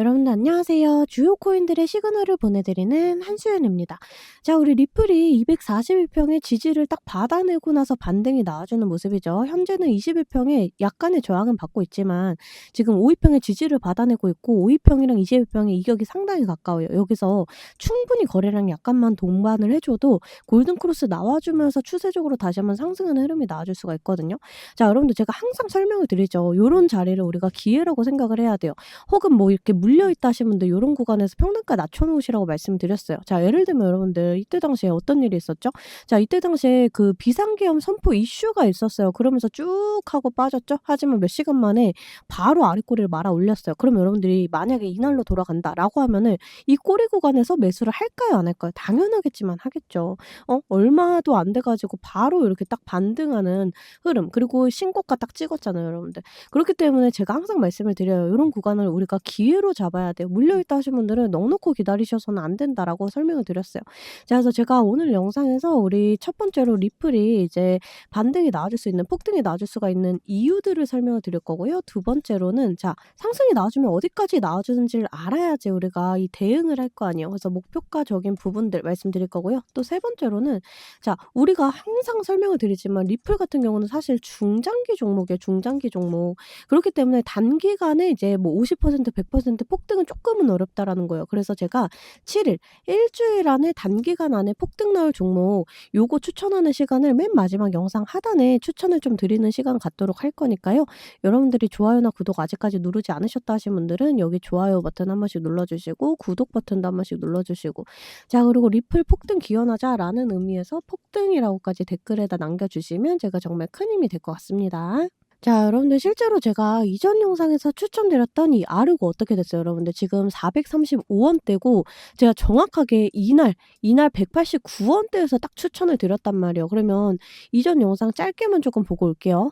여러분들 안녕하세요. 주요 코인들의 시그널을 보내드리는 한수연입니다. 자, 우리 리플이 241평의 지지를 딱 받아내고 나서 반등이 나와주는 모습이죠. 현재는 21평에 약간의 저항은 받고 있지만 지금 52평의 지지를 받아내고 있고 52평이랑 21평의 이격이 상당히 가까워요. 여기서 충분히 거래량 약간만 동반을 해줘도 골든크로스 나와주면서 추세적으로 다시 한번 상승하는 흐름이 나와줄 수가 있거든요. 자, 여러분들 제가 항상 설명을 드리죠. 이런 자리를 우리가 기회라고 생각을 해야 돼요. 혹은 뭐 이렇게 물 려있다 하신 분들 이런 구간에서 평단가 낮춰놓으시라고 말씀드렸어요. 자 예를 들면 여러분들 이때 당시에 어떤 일이 있었죠? 자 이때 당시에 그 비상계엄 선포 이슈가 있었어요. 그러면서 쭉 하고 빠졌죠. 하지만 몇 시간 만에 바로 아랫꼬리를 말아 올렸어요. 그럼 여러분들이 만약에 이날로 돌아간다라고 하면은 이 꼬리 구간에서 매수를 할까요 안 할까요? 당연하겠지만 하겠죠. 어 얼마도 안 돼가지고 바로 이렇게 딱 반등하는 흐름 그리고 신고가 딱 찍었잖아요 여러분들. 그렇기 때문에 제가 항상 말씀을 드려요. 이런 구간을 우리가 기회로 잡아야 돼요. 물려있다 하신 분들은 넉넉히 기다리셔서는 안 된다라고 설명을 드렸어요. 자, 그래서 제가 오늘 영상에서 우리 첫 번째로 리플이 이제 반등이 나와줄 수 있는 폭등이 나와줄 수가 있는 이유들을 설명을 드릴 거고요. 두 번째로는 자 상승이 나와주면 어디까지 나와주는지를 알아야지 우리가 이 대응을 할 거 아니에요. 그래서 목표가적인 부분들 말씀드릴 거고요. 또 세 번째로는 자 우리가 항상 설명을 드리지만 리플 같은 경우는 사실 중장기 종목이에요. 중장기 종목. 그렇기 때문에 단기간에 이제 뭐 50% 100% 폭등은 조금은 어렵다라는 거예요. 그래서 제가 7일 일주일 안에 단기간 안에 폭등 나올 종목 요거 추천하는 시간을 맨 마지막 영상 하단에 추천을 좀 드리는 시간 갖도록 할 거니까요. 여러분들이 좋아요나 구독 아직까지 누르지 않으셨다 하신 분들은 여기 좋아요 버튼 한 번씩 눌러주시고 구독 버튼도 한 번씩 눌러주시고 자 그리고 리플 폭등 기원하자라는 의미에서 폭등이라고까지 댓글에다 남겨주시면 제가 정말 큰 힘이 될 것 같습니다. 자 여러분들 실제로 제가 이전 영상에서 추천드렸던 이 아르고 어떻게 됐어요 여러분들? 지금 435원대고 제가 정확하게 이날 이날 189원대에서 딱 추천을 드렸단 말이에요. 그러면 이전 영상 짧게만 조금 보고 올게요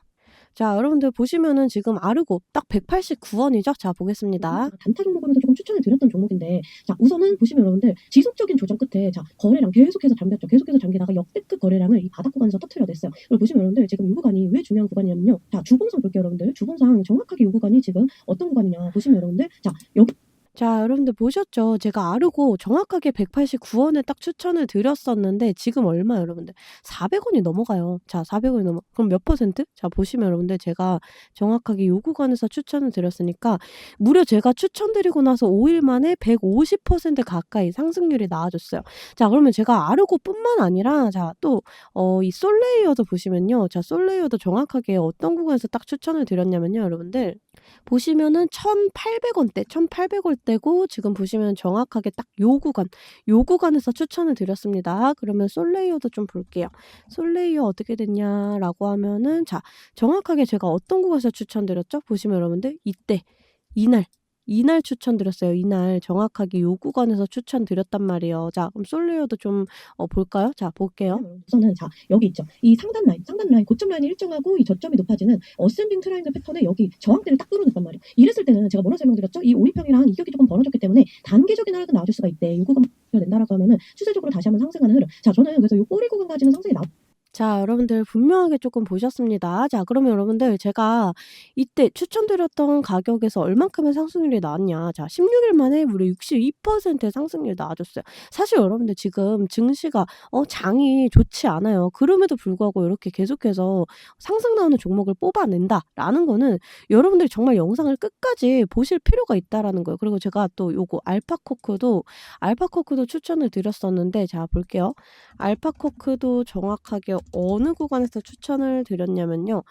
자 여러분들 보시면은 지금 아르고 딱 189원이죠? 자 보겠습니다. 단타 종목으로서 조금 추천을 드렸던 종목인데 자 우선은 보시면 여러분들 지속적인 조정 끝에 자 거래량 계속해서 잠겼죠? 계속해서 잠기다가 역대급 거래량을 이 바닥 구간에서 터트려 냈어요. 그리고 보시면 여러분들 지금 이 구간이 왜 중요한 구간이냐면요. 자 주봉상 볼게요 여러분들. 주봉상 정확하게 이 구간이 지금 어떤 구간이냐 보시면 여러분들 자 여기 자 여러분들 보셨죠? 제가 아르고 정확하게 189원에 딱 추천을 드렸었는데 지금 얼마 여러분들? 400원이 넘어가요. 자 400원이 넘어 그럼 몇 퍼센트? 자 보시면 여러분들 제가 정확하게 요 구간에서 추천을 드렸으니까 무려 제가 추천드리고 나서 5일 만에 150% 가까이 상승률이 나와줬어요. 자 그러면 제가 아르고뿐만 아니라 자 또 어, 이 솔레이어도 보시면요. 자 솔레이어도 정확하게 어떤 구간에서 딱 추천을 드렸냐면요. 여러분들 보시면은 1,800원대, 1,800원대 고 지금 보시면 정확하게 딱 요 구간, 요 구간에서 추천을 드렸습니다. 그러면 솔레이어도 좀 볼게요. 솔레이어 어떻게 됐냐라고 하면은 자, 정확하게 제가 어떤 구간에서 추천드렸죠? 보시면 여러분들 이때 이날 이날 추천드렸어요. 이날 정확하게 요 구간에서 추천드렸단 말이에요. 자, 그럼 솔레이어도 좀 어, 볼까요? 자, 볼게요. 우선은 자 여기 있죠 이 상단 라인 상단 라인 고점 라인이 일정하고 이 저점이 높아지는 어센딩 트라이앵글 패턴에 여기 저항대를 딱 뚫어냈단 말이에요 이랬을 때는 제가 뭐라 설명드렸죠 이 52평이랑 이격이 조금 벌어졌기 때문에 단기적인 하락은 나와줄 수가 있대 이 구간 낸다라고 하면은 추세적으로 다시 한번 상승하는 흐름 자 저는 그래서 이 꼬리 구간까지는 상승이 나 자, 여러분들 분명하게 조금 보셨습니다. 자, 그러면 여러분들 제가 이때 추천드렸던 가격에서 얼만큼의 상승률이 나왔냐. 자, 16일 만에 무려 62%의 상승률이 나와줬어요. 사실 여러분들 지금 증시가 어, 장이 좋지 않아요. 그럼에도 불구하고 이렇게 계속해서 상승 나오는 종목을 뽑아낸다라는 거는 여러분들이 정말 영상을 끝까지 보실 필요가 있다라는 거예요. 그리고 제가 또 요거 알파코크도 알파코크도 추천을 드렸었는데 자, 볼게요. 알파코크도 정확하게 어느 구간에서 추천을 드렸냐면요.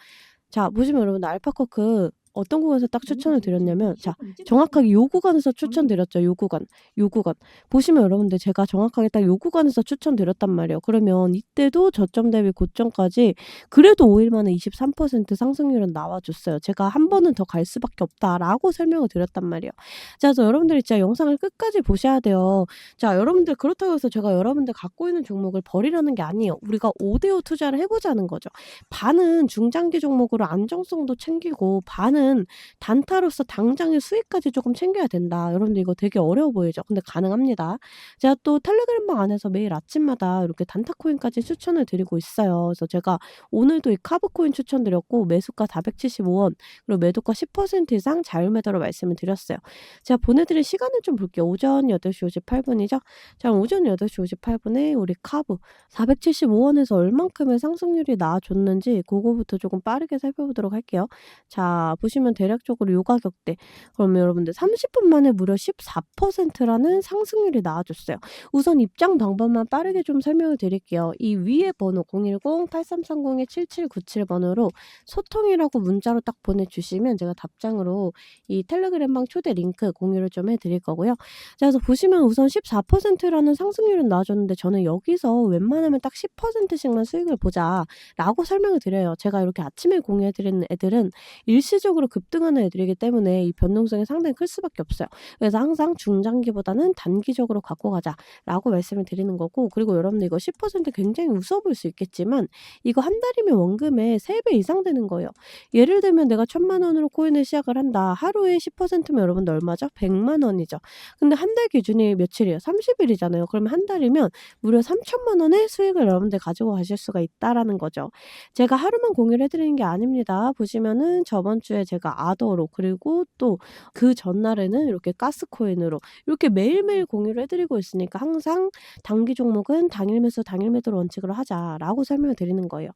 자, 보시면 여러분 알파코크 어떤 구간에서 딱 추천을 드렸냐면 자 정확하게 요 구간에서 추천드렸죠. 요 구간. 요 구간. 보시면 여러분들 제가 정확하게 딱 요 구간에서 추천드렸단 말이에요. 그러면 이때도 저점 대비 고점까지 그래도 5일 만에 23% 상승률은 나와줬어요. 제가 한 번은 더 갈 수밖에 없다라고 설명을 드렸단 말이에요. 자, 그래서 여러분들이 진짜 영상을 끝까지 보셔야 돼요. 자, 여러분들 그렇다고 해서 제가 여러분들 갖고 있는 종목을 버리라는 게 아니에요. 우리가 5대5 투자를 해보자는 거죠. 반은 중장기 종목으로 안정성도 챙기고 반은 나는 단타로서 당장의 수익까지 조금 챙겨야 된다. 여러분들 이거 되게 어려워 보이죠? 근데 가능합니다. 제가 또 텔레그램방 안에서 매일 아침마다 이렇게 단타 코인까지 추천을 드리고 있어요. 그래서 제가 오늘도 이 카브 코인 추천드렸고 매수가 475원 그리고 매도가 10% 이상 자율 매도로 말씀을 드렸어요. 제가 보내드릴 시간을 좀 볼게요. 오전 8시 58분이죠? 자, 오전 8시 58분에 우리 카브 475원에서 얼만큼의 상승률이 나와줬는지 그거부터 조금 빠르게 살펴보도록 할게요. 자, 보시면 대략적으로 요 가격대. 그러면 여러분들 30분 만에 무려 14%라는 상승률이 나와줬어요. 우선 입장 방법만 빠르게 좀 설명을 드릴게요. 이 위에 번호 010-8330-7797번호로 소통이라고 문자로 딱 보내주시면 제가 답장으로 이 텔레그램방 초대 링크 공유를 좀 해드릴 거고요. 자, 그래서 보시면 우선 14%라는 상승률은 나와줬는데 저는 여기서 웬만하면 딱 10%씩만 수익을 보자라고 설명을 드려요. 제가 이렇게 아침에 공유해드리는 애들은 일시적으로 급등하는 애들이기 때문에 이 변동성이 상당히 클 수밖에 없어요. 그래서 항상 중장기보다는 단기적으로 갖고 가자라고 말씀을 드리는 거고 그리고 여러분들 이거 10% 굉장히 웃어 보일 수 있겠지만 이거 한 달이면 원금의 3배 이상 되는 거예요. 예를 들면 내가 천만 원으로 코인을 시작을 한다. 하루에 10%면 여러분들 얼마죠? 100만 원이죠. 근데 한 달 기준이 며칠이에요? 30일이잖아요. 그러면 한 달이면 무려 3천만 원의 수익을 여러분들 가지고 가실 수가 있다라는 거죠. 제가 하루만 공유를 해드리는 게 아닙니다. 보시면은 저번 주에 제가 아더로 그리고 또 그 전날에는 이렇게 가스코인으로 이렇게 매일매일 공유를 해드리고 있으니까 항상 단기 종목은 당일 매수 당일 매도를 원칙으로 하자라고 설명을 드리는 거예요.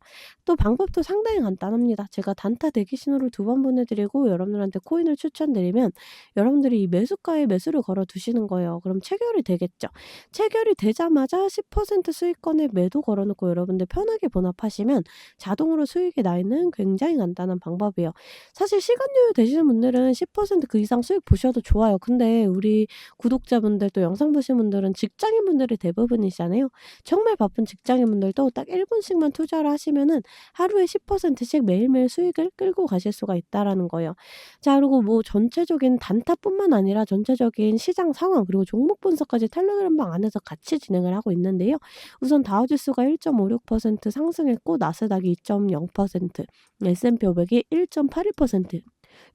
또 방법도 상당히 간단합니다. 제가 단타 대기 신호를 두 번 보내드리고 여러분들한테 코인을 추천드리면 여러분들이 이 매수가에 매수를 걸어 두시는 거예요. 그럼 체결이 되겠죠. 체결이 되자마자 10% 수익권에 매도 걸어놓고 여러분들 편하게 본업하시면 자동으로 수익이 나 있는 굉장히 간단한 방법이에요. 사실 시간 여유 되시는 분들은 10%그 이상 수익 보셔도 좋아요. 근데 우리 구독자분들 또 영상 보시는 분들은 직장인분들이 대부분이시잖아요. 정말 바쁜 직장인분들도 딱 1분씩만 투자를 하시면은 하루에 10%씩 매일매일 수익을 끌고 가실 수가 있다라는 거예요. 자, 그리고 뭐 전체적인 단타뿐만 아니라 전체적인 시장 상황 그리고 종목 분석까지 텔레그램방 안에서 같이 진행을 하고 있는데요. 우선 다우지수가 1.56% 상승했고 나스닥이 2.0%, S&P 500이 1.81%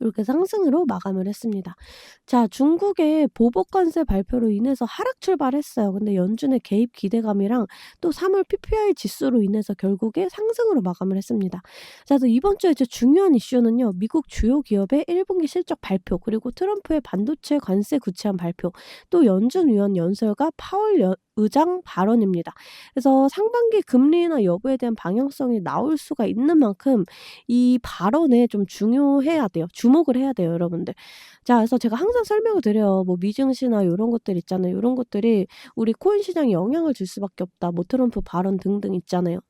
이렇게 상승으로 마감을 했습니다. 자, 중국의 보복 관세 발표로 인해서 하락 출발했어요. 근데 연준의 개입 기대감이랑 또 3월 PPI 지수로 인해서 결국에 상승으로 마감을 했습니다. 자, 그래서 이번 주에 이제 중요한 이슈는요. 미국 주요 기업의 1분기 실적 발표, 그리고 트럼프의 반도체 관세 구체안 발표, 또 연준 위원 연설과 파월 여, 의장 발언입니다. 그래서 상반기 금리 인하 여부에 대한 방향성이 나올 수가 있는 만큼 이 발언에 좀 중요해야 돼요. 주목을 해야 돼요, 여러분들. 자, 그래서 제가 항상 설명을 드려요. 뭐 미증시나 요런 것들 있잖아요. 요런 것들이 우리 코인 시장에 영향을 줄 수밖에 없다. 뭐 트럼프 발언 등등 있잖아요.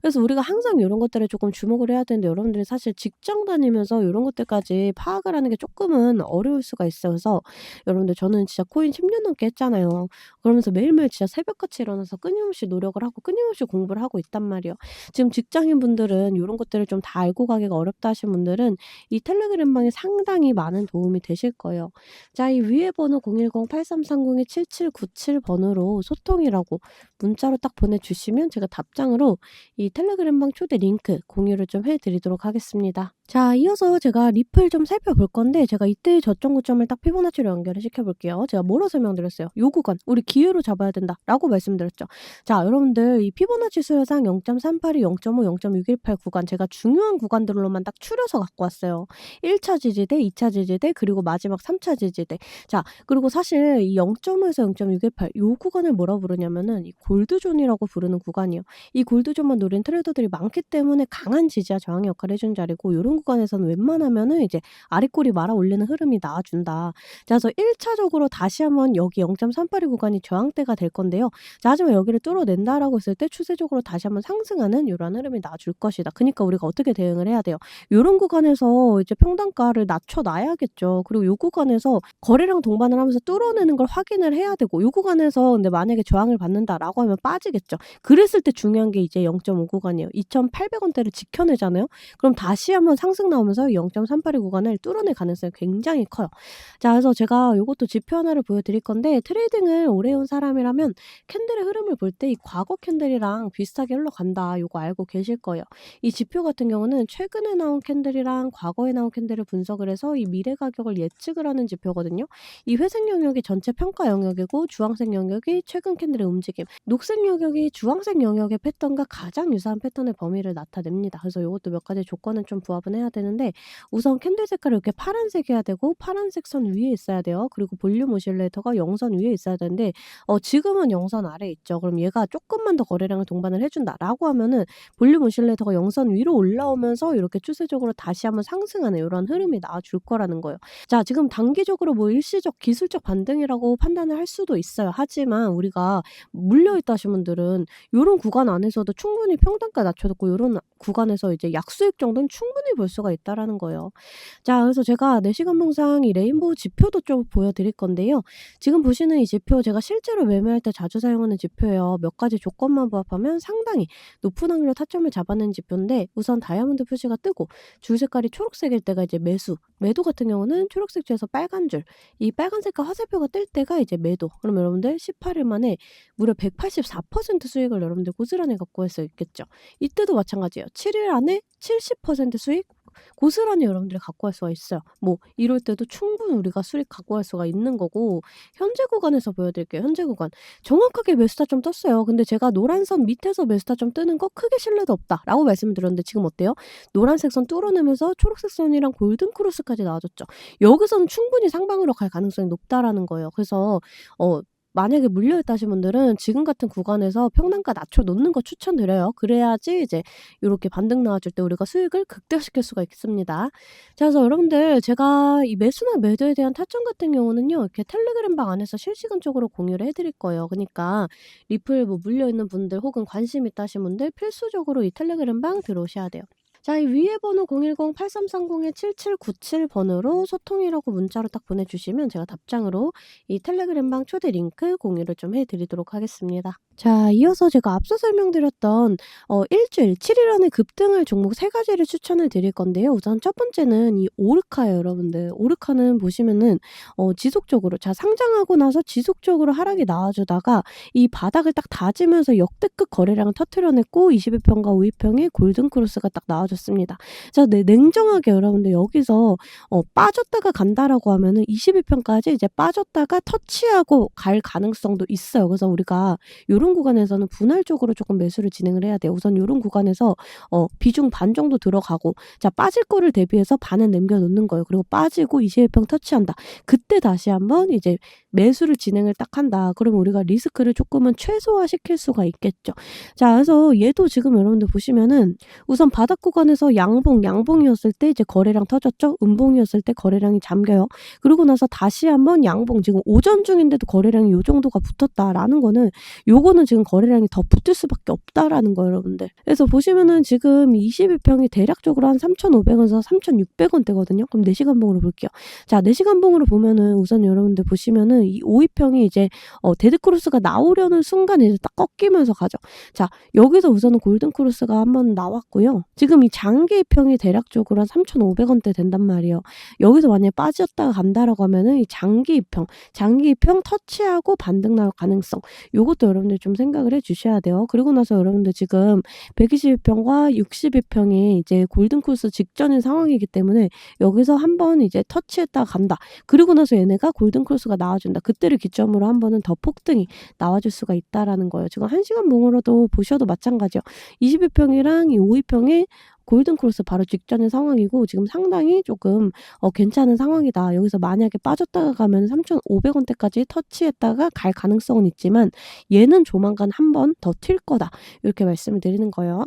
그래서 우리가 항상 요런 것들에 조금 주목을 해야 되는데 여러분들이 사실 직장 다니면서 요런 것들까지 파악을 하는 게 쪼끔은 어려울 수가 있어요. 그래서 여러분들 저는 진짜 코인 10년 넘게 했잖아요. 그러면서 매일매일 진짜 새벽같이 일어나서 끊임없이 노력을 하고 끊임없이 공부를 하고 있단 말이에요. 지금 직장인 분들은 요런 것들을 좀 다 알고 가기가 어렵다 하신 분들은 이 텔레그램 방에 상당히 많은 도움이 되실 거예요. 자, 이 위에 번호 010-8330-7797 번호로 소통이라고 문자로 딱 보내주시면 제가 답장으로 이 텔레그램방 초대 링크 공유를 좀 해드리도록 하겠습니다. 자, 이어서 제가 리플 좀 살펴볼 건데 제가 이때의 저점 고점을 딱 피보나치로 연결을 시켜볼게요. 제가 뭐로 설명드렸어요? 요 구간 우리 기회로 잡아야 된다라고 말씀드렸죠. 자, 여러분들 이 피보나치 수요상 0.382, 0.5, 0.618 구간 제가 중요한 구간들로만 딱 추려서 갖고 왔어요. 1차 지지대, 2차 지지대, 그리고 마지막 3차 지지대. 자, 그리고 사실 이 0.5에서 0.618 요 구간을 뭐라 부르냐면은 이 골드존이라고 부르는 구간이에요. 이 골드존 만 노린 트레이더들이 많기 때문에 강한 지지와 저항의 역할을 해준 자리고 요런 구간에서는 웬만하면은 이제 아랫골이 말아 올리는 흐름이 나와준다. 자, 그래서 1차적으로 다시 한번 여기 0.382 구간이 저항대가 될 건데요. 자, 하지만 여기를 뚫어낸다라고 했을 때 추세적으로 다시 한번 상승하는 이러한 흐름이 나와줄 것이다. 그러니까 우리가 어떻게 대응을 해야 돼요? 요런 구간에서 이제 평단가를 낮춰놔야겠죠. 그리고 요 구간에서 거래량 동반을 하면서 뚫어내는 걸 확인을 해야 되고 요 구간에서 근데 만약에 저항을 받는다라고 하면 빠지겠죠. 그랬을 때 중요한 게 이제 0.5 구간이에요. 2,800원대를 지켜내잖아요. 그럼 다시 한번 상승 나오면서 0.382 구간을 뚫어낼 가능성이 굉장히 커요. 자, 그래서 제가 요것도 지표 하나를 보여드릴 건데 트레이딩을 오래 해온 사람이라면 캔들의 흐름을 볼 때 이 과거 캔들이랑 비슷하게 흘러간다. 요거 알고 계실 거예요. 이 지표 같은 경우는 최근에 나온 캔들이랑 과거에 나온 캔들을 분석을 해서 이 미래 가격을 예측을 하는 지표거든요. 이 회색 영역이 전체 평가 영역이고 주황색 영역이 최근 캔들의 움직임, 녹색 영역이 주황색 영역의 패턴과 가장 유사한 패턴의 범위를 나타냅니다. 그래서 이것도 몇 가지 조건은 좀 부합은 해야 되는데 우선 캔들 색깔이 이렇게 파란색이어야 되고 파란색 선 위에 있어야 돼요. 그리고 볼륨 오실레이터가 영선 위에 있어야 되는데 어, 지금은 영선 아래에 있죠. 그럼 얘가 조금만 더 거래량을 동반을 해준다라고 하면은 볼륨 오실레이터가 영선 위로 올라오면서 이렇게 추세적으로 다시 한번 상승하는 이런 흐름이 나와줄 거라는 거예요. 자, 지금 단기적으로 뭐 일시적 기술적 반등이라고 판단을 할 수도 있어요. 하지만 우리가 물려있다 하신 분들은 요런 구간 안에서도 충분히 평단가 낮춰뒀고 요런 구간에서 이제 약수익 정도는 충분히 볼 수가 있다라는 거예요. 자, 그래서 제가 4시간 봉상 이 레인보우 지표도 좀 보여드릴 건데요. 지금 보시는 이 지표 제가 실제로 매매할 때 자주 사용하는 지표예요. 몇 가지 조건만 부합하면 상당히 높은 확률로 타점을 잡아내는 지표인데 우선 다이아몬드 표시가 뜨고 줄 색깔이 초록색일 때가 이제 매수, 매도 같은 경우는 초록색 줄에서 빨간 줄, 이 빨간 색깔 화살표가 뜰 때가 이제 매도. 그럼 여러분들 18일 만에 무려 184% 수익을 여러분들 고스란히 갖고 할수 있겠죠. 이때도 마찬가지예요. 7일 안에 70% 수익 고스란히 여러분들이 갖고 갈 수가 있어요. 뭐 이럴 때도 충분히 우리가 수익 갖고 갈 수가 있는 거고 현재 구간에서 보여드릴게요. 현재 구간 정확하게 매수타점 떴어요. 근데 제가 노란 선 밑에서 매수타점 뜨는 거 크게 신뢰도 없다라고 말씀을 드렸는데 지금 어때요? 노란색 선 뚫어내면서 초록색 선이랑 골든 크로스까지 나와줬죠. 여기서는 충분히 상방으로 갈 가능성이 높다라는 거예요. 그래서 어 만약에 물려있다 하신 분들은 지금 같은 구간에서 평단가 낮춰 놓는 거 추천드려요. 그래야지 이제 요렇게 반등 나와줄 때 우리가 수익을 극대화시킬 수가 있습니다. 자, 그래서 여러분들 제가 이 매수나 매도에 대한 타점 같은 경우는요. 이렇게 텔레그램 방 안에서 실시간적으로 공유를 해드릴 거예요. 그러니까 리플 뭐 물려있는 분들 혹은 관심 있다 하신 분들 필수적으로 이 텔레그램 방 들어오셔야 돼요. 자, 이 위에 번호 010-8330-7797번으로 소통이라고 문자로 딱 보내주시면 제가 답장으로 이 텔레그램방 초대 링크 공유를 좀 해드리도록 하겠습니다. 자, 이어서 제가 앞서 설명드렸던 어, 일주일 7일 안에 급등할 종목 세 가지를 추천을 드릴 건데요. 우선 첫 번째는 이 오르카예요, 여러분들. 오르카는 보시면은 어, 지속적으로 자 상장하고 나서 지속적으로 하락이 나와주다가 이 바닥을 딱 다지면서 역대급 거래량을 터트려냈고 21평과 5위평의 골든크로스가 딱 나와 줬습니다. 자, 네, 냉정하게 여러분들 여기서 어, 빠졌다가 간다라고 하면은 21평까지 이제 빠졌다가 터치하고 갈 가능성도 있어요. 그래서 우리가 요런 구간에서는 분할적으로 조금 매수를 진행을 해야 돼요. 우선 요런 구간에서 어, 비중 반 정도 들어가고 자 빠질 거를 대비해서 반은 남겨놓는 거예요. 그리고 빠지고 21평 터치한다. 그때 다시 한번 이제 매수를 진행을 딱 한다. 그러면 우리가 리스크를 조금은 최소화시킬 수가 있겠죠. 자, 그래서 얘도 지금 여러분들 보시면은 우선 바닥 구간 에서 양봉, 양봉이었을 때 이제 거래량 터졌죠. 음봉이었을 때 거래량이 잠겨요. 그리고 나서 다시 한번 양봉, 지금 오전 중인데도 거래량이 요 정도가 붙었다라는 거는 요거는 지금 거래량이 더 붙을 수밖에 없다라는 거예요, 여러분들. 그래서 보시면은 지금 22평이 대략적으로 한 3,500원에서 3,600원대거든요. 그럼 4시간 봉으로 볼게요. 자, 4시간 봉으로 보면은 우선 여러분들 보시면은 이 5위평이 이제 어, 데드크로스가 나오려는 순간 이제 딱 꺾이면서 가죠. 자, 여기서 우선은 골든크로스가 한번 나왔고요. 지금 이 장기 평이 대략적으로 한 3,500원대 된단 말이에요. 여기서 만약에 빠졌다가 간다라고 하면은 이 장기평, 장기평 터치하고 반등 나올 가능성. 요것도 여러분들 좀 생각을 해 주셔야 돼요. 그리고 나서 여러분들 지금 122평과 62평이 이제 골든크로스 직전인 상황이기 때문에 여기서 한번 이제 터치했다가 간다. 그리고 나서 얘네가 골든크로스가 나와준다. 그때를 기점으로 한 번은 더 폭등이 나와줄 수가 있다라는 거예요. 지금 1시간 봉으로도 보셔도 마찬가지요. 22평이랑 이 5위평이 골든크로스 바로 직전의 상황이고 지금 상당히 조금 어, 괜찮은 상황이다. 여기서 만약에 빠졌다가 가면 3,500원대까지 터치했다가 갈 가능성은 있지만 얘는 조만간 한 번 더 튈 거다. 이렇게 말씀을 드리는 거예요.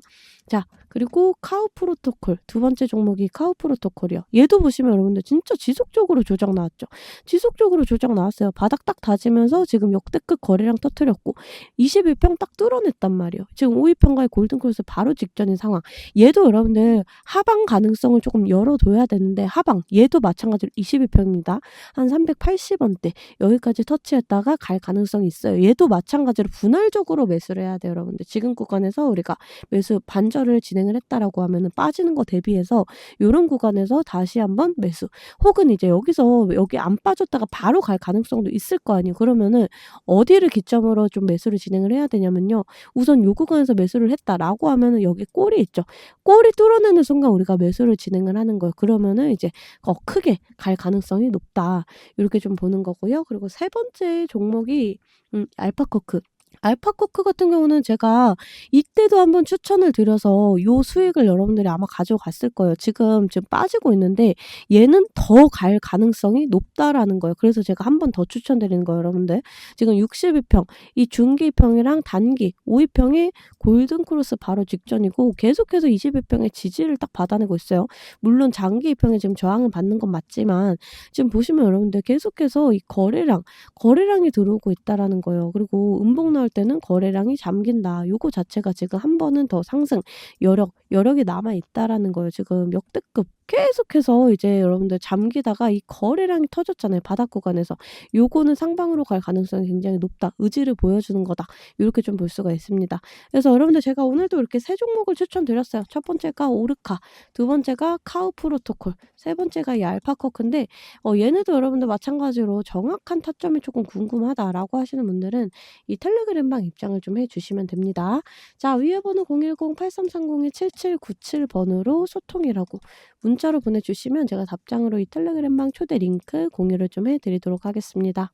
자, 그리고 카우 프로토콜 두 번째 종목이 카우 프로토콜이요. 얘도 보시면 여러분들 진짜 지속적으로 조정 나왔죠. 지속적으로 조정 나왔어요. 바닥 딱 다지면서 지금 역대급 거래량 터트렸고 21평 딱 뚫어냈단 말이에요. 지금 5위평과의 골든크로스 바로 직전인 상황. 얘도 여러분들 하방 가능성을 조금 열어둬야 되는데 하방 얘도 마찬가지로 22평입니다. 한 380원대 여기까지 터치했다가 갈 가능성이 있어요. 얘도 마찬가지로 분할적으로 매수를 해야 돼요, 여러분들. 지금 구간에서 우리가 매수 반절을 진행 을 했다라고 하면은 빠지는 거 대비해서 이런 구간에서 다시 한번 매수 혹은 이제 여기서 여기 안 빠졌다가 바로 갈 가능성도 있을 거 아니에요. 그러면은 어디를 기점으로 좀 매수를 진행을 해야 되냐면요. 우선 요 구간에서 매수를 했다라고 하면은 여기 꼬리 있죠. 꼬리 뚫어내는 순간 우리가 매수를 진행을 하는 거예요. 그러면은 이제 어, 크게 갈 가능성이 높다. 이렇게 좀 보는 거고요. 그리고 세 번째 종목이 음, 알파코크. 알파코크 같은 경우는 제가 이때도 한번 추천을 드려서 요 수익을 여러분들이 아마 가져갔을 거예요. 지금 지금 빠지고 있는데 얘는 더 갈 가능성이 높다라는 거예요. 그래서 제가 한번 더 추천드리는 거예요, 여러분들. 지금 62평, 이 중기평이랑 단기 5위평이 골든 크로스 바로 직전이고 계속해서 21평의 지지를 딱 받아내고 있어요. 물론 장기 2평에 지금 저항을 받는 건 맞지만 지금 보시면 여러분들 계속해서 이 거래량, 거래량이 들어오고 있다라는 거예요. 그리고 음봉 나올 때는 거래량이 잠긴다. 요거 자체가 지금 한 번은 더 상승 여력, 여력이 남아 있다라는 거예요. 지금 역대급 계속해서 이제 여러분들 잠기다가 이 거래량이 터졌잖아요. 바닥 구간에서. 요거는 상방으로 갈 가능성이 굉장히 높다. 의지를 보여주는 거다. 이렇게 좀 볼 수가 있습니다. 그래서 여러분들 제가 오늘도 이렇게 세 종목을 추천드렸어요. 첫 번째가 오르카, 두 번째가 카우 프로토콜, 세 번째가 이 알파커크인데 어, 얘네도 여러분들 마찬가지로 정확한 타점이 조금 궁금하다라고 하시는 분들은 이 텔레그램방 입장을 좀 해주시면 됩니다. 자 위에 번호 010-8330-7797번으로 소통이라고 문자로 보내주시면 제가 답장으로 이 텔레그램방 초대 링크 공유를 좀 해드리도록 하겠습니다.